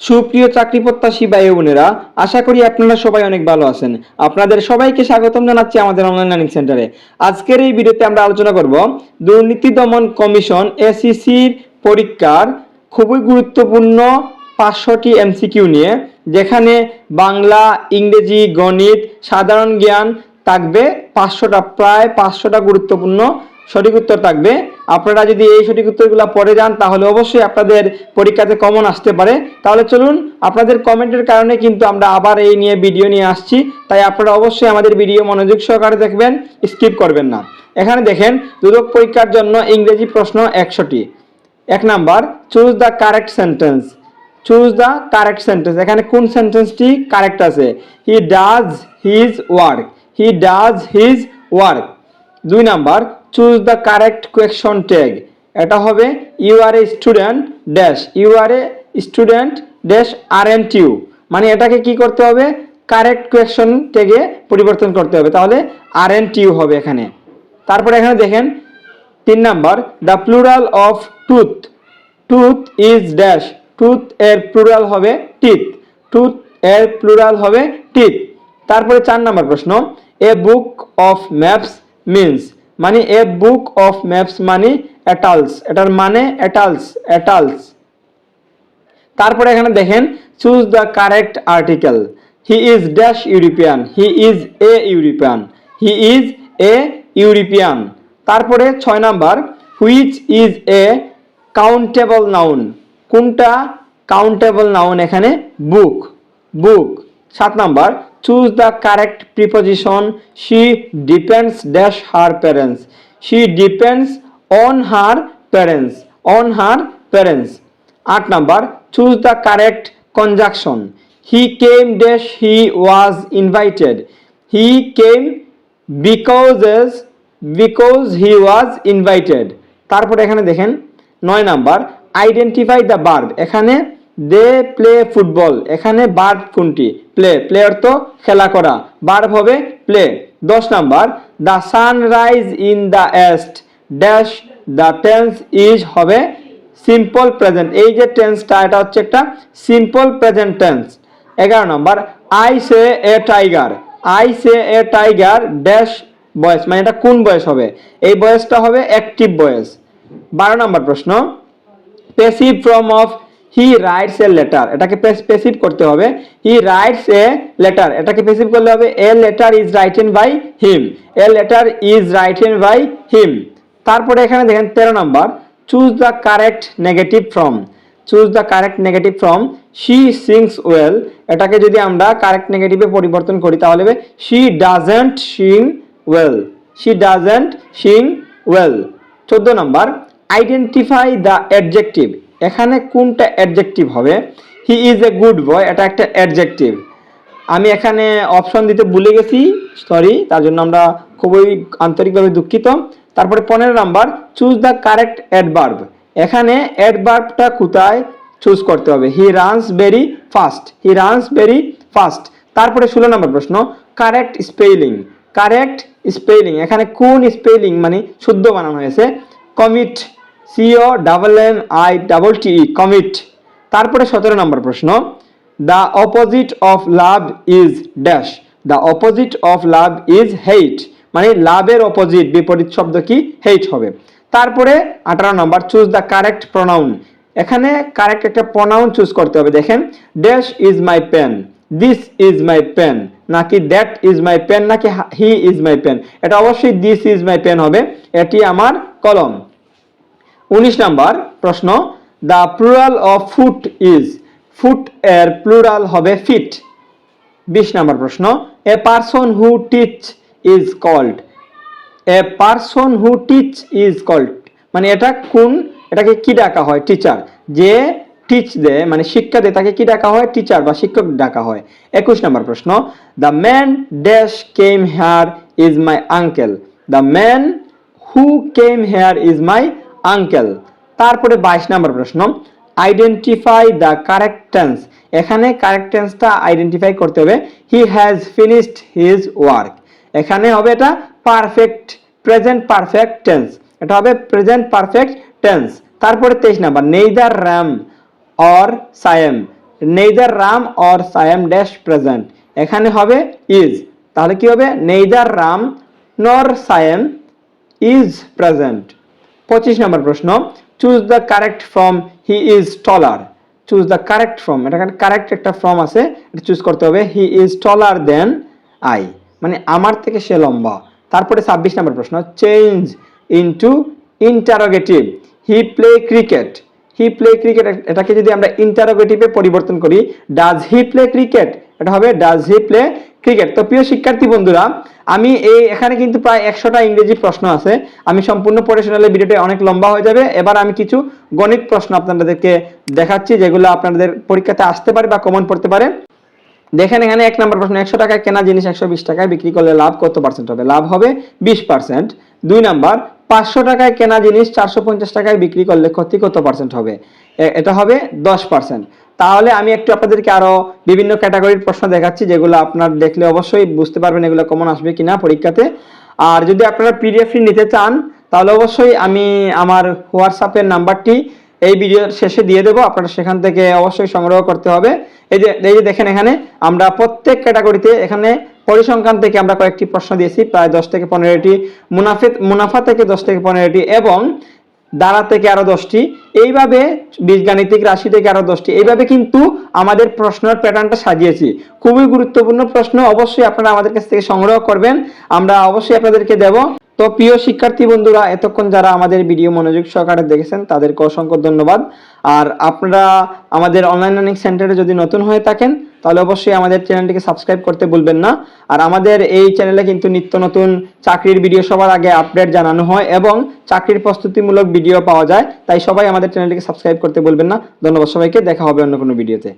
সুপ্রিয় চাকরি প্রত্যাশী ভাই বোনেরা, আশা করি আপনারা সবাই অনেক ভালো আছেন। আপনাদের সবাইকে স্বাগতম জানাচ্ছি আমাদের অনলাইন লার্নিং সেন্টারে আজকের এই ভিডিওতে আমরা আলোচনা করব দুর্নীতি দমন কমিশন এসিসির পরীক্ষার খুবই গুরুত্বপূর্ণ পাঁচশোটি এমসিকিউ নিয়ে, যেখানে বাংলা, ইংরেজি, গণিত, সাধারণ জ্ঞান থাকবে পাঁচশোটা, প্রায় পাঁচশোটা গুরুত্বপূর্ণ সঠিক উত্তর থাকবে। আপনারা যদি এই সঠিক উত্তরগুলো পড়ে যান, তাহলে অবশ্যই আপনাদের পরীক্ষাতে কমন আসতে পারে। তাহলে চলুন, আপনাদের কমেন্টের কারণে কিন্তু আমরা আবার এই নিয়ে ভিডিও নিয়ে আসছি। তাই আপনারা অবশ্যই আমাদের ভিডিও মনোযোগ সহকারে দেখবেন, স্কিপ করবেন না। এখানে দেখেন, দুদক পরীক্ষার জন্য ইংরেজি প্রশ্ন একশোটি। এক number choose the correct sentence choose the correct sentence এখানে কোন সেন্টেন্সটি কারেক্ট আছে? He does his work he does his work দুই number choose the correct question tag এটা হবে you are a student dash you are a student dash aren't you মানে এটাকে কি করতে হবে? কারেক্ট কোয়েকশন ট্যাগে পরিবর্তন করতে হবে। তাহলে আর এন ইউ হবে এখানে। তারপরে এখানে দেখেন, তিন number the plural of tooth tooth is dash tooth এর প্লুরাল হবে টিথ টুথ এর প্লুরাল হবে টিথ তারপরে চার নাম্বার প্রশ্ন a book of maps means মানে এ বুক অফ ম্যাপস মানে অ্যাটালস এটার মানে অ্যাটালস অ্যাটালস তারপরে এখানে দেখেন choose the correct article he is dash European he is a European he is a European তারপরে ছয় number which is a countable noun কোনটা কাউন্টেবল নাউন এখানে? বুক বুক সাত number choose the correct preposition she depends dash her parents she depends on her parents on her parents আট number choose the correct conjunction he came dash he was invited he came because because he was invited তারপরে এখানে দেখেন, নয় number identify the verb এখানে they play football. এখানে verb কোনটি? Play. Play অর্থ খেলা করা। বার্ব হবে প্লে। দশ number, the sunrise in the east dash the tense is হবে সিম্পল প্রেজেন্ট। এই যে টেন্সটা এটা হচ্ছে একটা সিম্পল প্রেজেন্ট টেন্স। এগারো number, I see a tiger I see a tiger dash বয়স মানে এটা কোন বয়স হবে? এই বয়সটা হবে অ্যাক্টিভ বয়স বারো নম্বর প্রশ্ন passive form of he writes a letter এটাকে পেসিভ করতে হবে। হি রাইটস এ লেটার এটাকে পেসিভ করলে হবে a letter is written by him a letter is written by him তারপরে এখানে দেখেন, তেরো number choose the correct negative form choose the correct negative form she sings well এটাকে যদি আমরা কারেক্ট নেগেটিভে পরিবর্তন করি, তাহলে হবে she doesn't sing well she doesn't sing well চোদ্দ নাম্বার আইডেন্টিফাই দ্য অ্যাডজেক্টিভ এখানে কোনটা অ্যাডজেক্টিভ হবে? হি ইজ এ গুড বয় এটা একটা অ্যাডজেক্টিভ আমি এখানে অপশন দিতে ভুলে গেছি সরি তার জন্য আমরা খুবই আন্তরিকভাবে দুঃখিত। তারপরে পনেরো number choose the correct adverb এখানে অ্যাডভার্বটা কোথায়? চুজ করতে হবে। He runs very fast he runs very fast তারপরে ষোলো নম্বর প্রশ্ন কারেক্ট স্পেলিং কারেক্ট স্পেলিং এখানে কোন স্পেলিং মানে শুদ্ধ বানানো হয়েছে? Commit C O double N I double T commit তারপরে সতেরো নম্বর প্রশ্ন the opposite of love is dash the opposite of love is hate মানে লাভের অপোজিট বিপরীত শব্দ কি? হেইট হবে। তারপরে আঠারো number choose the correct pronoun এখানে কারেক্ট একটা প্রোনাউন চুজ করতে হবে, দেখেন। Dash is my pen this is my pen নাকি দ্যাট ইজ মাই পেন নাকি হি ইজ মাই পেন এটা অবশ্যই দিস ইজ মাই পেন হবে, এটি আমার কলম। উনিশ নাম্বার প্রশ্ন the plural of foot is foot এর প্লুরাল হবে ফিট বিশ নাম্বার প্রশ্ন a person who teach is called a person who teach is called মানে এটা কোন, এটাকে কি ডাকা হয়? টিচার যে টিচ দেয় মানে শিক্ষা দেয় তাকে কি ডাকা হয়? টিচার বা শিক্ষক ডাকা হয়। একুশ নম্বর প্রশ্ন the man dash came here is my uncle the man who came here is my uncle. তারপরে বাইশ নম্বর প্রশ্ন। আইডেন্টিফাই দ্য কারেক্ট টেন্স এখানে কারেক্ট টেন্সটা আইডেন্টিফাই করতে হবে। He has finished his work এখানে হবে এটা পারফেক্ট প্রেজেন্ট পারফেক্ট টেন্স এটা হবে প্রেজেন্ট পারফেক্ট টেন্স তারপরে তেইশ number. Neither Ram or Sayem neither Ram or Sayem dash present এখানে হবে ইজ তাহলে কি হবে? নেইদার রাম নর সায়েম ইজ প্রেজেন্ট পঁচিশ নম্বর প্রশ্ন choose the correct form he is taller choose the correct form এটা কারেক্ট একটা ফর্ম আছে, এটা চুজ করতে হবে হি ইজ টলার দেন আই মানে আমার থেকে সে লম্বা। তারপরে ছাব্বিশ নম্বর প্রশ্ন change into interrogative he play cricket he play cricket এটাকে যদি আমরা ইন্টারোগেটিভে পরিবর্তন করি ডাজ হি প্লে ক্রিকেট এটা হবে ডাজ হি প্লে ক্রিকেট তো প্রিয় শিক্ষার্থী বন্ধুরা আমি এই এখানে কিন্তু প্রায় একশোটা ইংরেজি প্রশ্ন আছে। আমি সম্পূর্ণ পড়ে শোনালে ভিডিওটা অনেক লম্বা হয়ে যাবে। এবার আমি কিছু গণিত প্রশ্ন আপনাদেরকে দেখাচ্ছি, যেগুলো আপনাদের পরীক্ষাতে আসতে পারে বা কমন পড়তে পারে। দেখেন এখানে এক নম্বর প্রশ্ন, একশো টাকায় কেনা জিনিস একশো বিশ টাকায় বিক্রি করলে লাভ কত পার্সেন্ট হবে? লাভ হবে বিশ পার্সেন্ট দুই নাম্বার, পাঁচশো টাকায় কেনা জিনিস চারশো পঞ্চাশ টাকায় বিক্রি করলে ক্ষতি কত পার্সেন্ট হবে? এটা হবে দশ পার্সেন্ট তাহলে আমি একটু আপনাদেরকে আরও বিভিন্ন ক্যাটাগরির প্রশ্ন দেখাচ্ছি, যেগুলো আপনার দেখলে অবশ্যই বুঝতে পারবেন এগুলো কমন আসবে কিনা পরীক্ষাতে। আর যদি আপনারা পিডিএফ নিতে চান, তাহলে অবশ্যই আমি আমার হোয়াটসঅ্যাপের নাম্বারটি এই ভিডিওর শেষে দিয়ে দেবো, আপনারা সেখান থেকে অবশ্যই সংগ্রহ করতে হবে। এই যে এই যে দেখেন এখানে, আমরা প্রত্যেক ক্যাটাগরিতে এখানে পরিসংখ্যান থেকে আমরা কয়েকটি প্রশ্ন দিয়েছি, প্রায় দশ থেকে পনেরোটি মুনাফে মুনাফা থেকে দশ থেকে পনেরোটি, এবং দ্বারা থেকে আরও দশটি, এইভাবে বীজগাণিতিক রাশি থেকে আরও দশটি। এইভাবে কিন্তু আমাদের প্রশ্নের প্যাটার্নটা সাজিয়েছি। খুবই গুরুত্বপূর্ণ প্রশ্ন, অবশ্যই আপনারা আমাদের কাছ থেকে সংগ্রহ করবেন। আমরা অবশ্যই আপনাদেরকে দেব। তো প্রিয় শিক্ষার্থী বন্ধুরা, এতক্ষণ যারা আমাদের ভিডিও মনোযোগ সহকারে দেখেছেন, তাদেরকে অসংখ্য ধন্যবাদ। আর আপনারা আমাদের অনলাইন লার্নিং সেন্টারে যদি নতুন হয়ে থাকেন, তাহলে অবশ্যই আমাদের চ্যানেলটিকে সাবস্ক্রাইব করতে ভুলবেন না। আর আমাদের এই চ্যানেলে কিন্তু নিত্য নতুন চাকরির ভিডিও সবার আগে আপডেট জানানো হয় এবং চাকরির প্রস্তুতিমূলক ভিডিও পাওয়া যায়, তাই সবাই আমাদের চ্যানেলটিকে সাবস্ক্রাইব করতে ভুলবেন না। ধন্যবাদ সবাইকে, দেখা হবে অন্য কোনো ভিডিওতে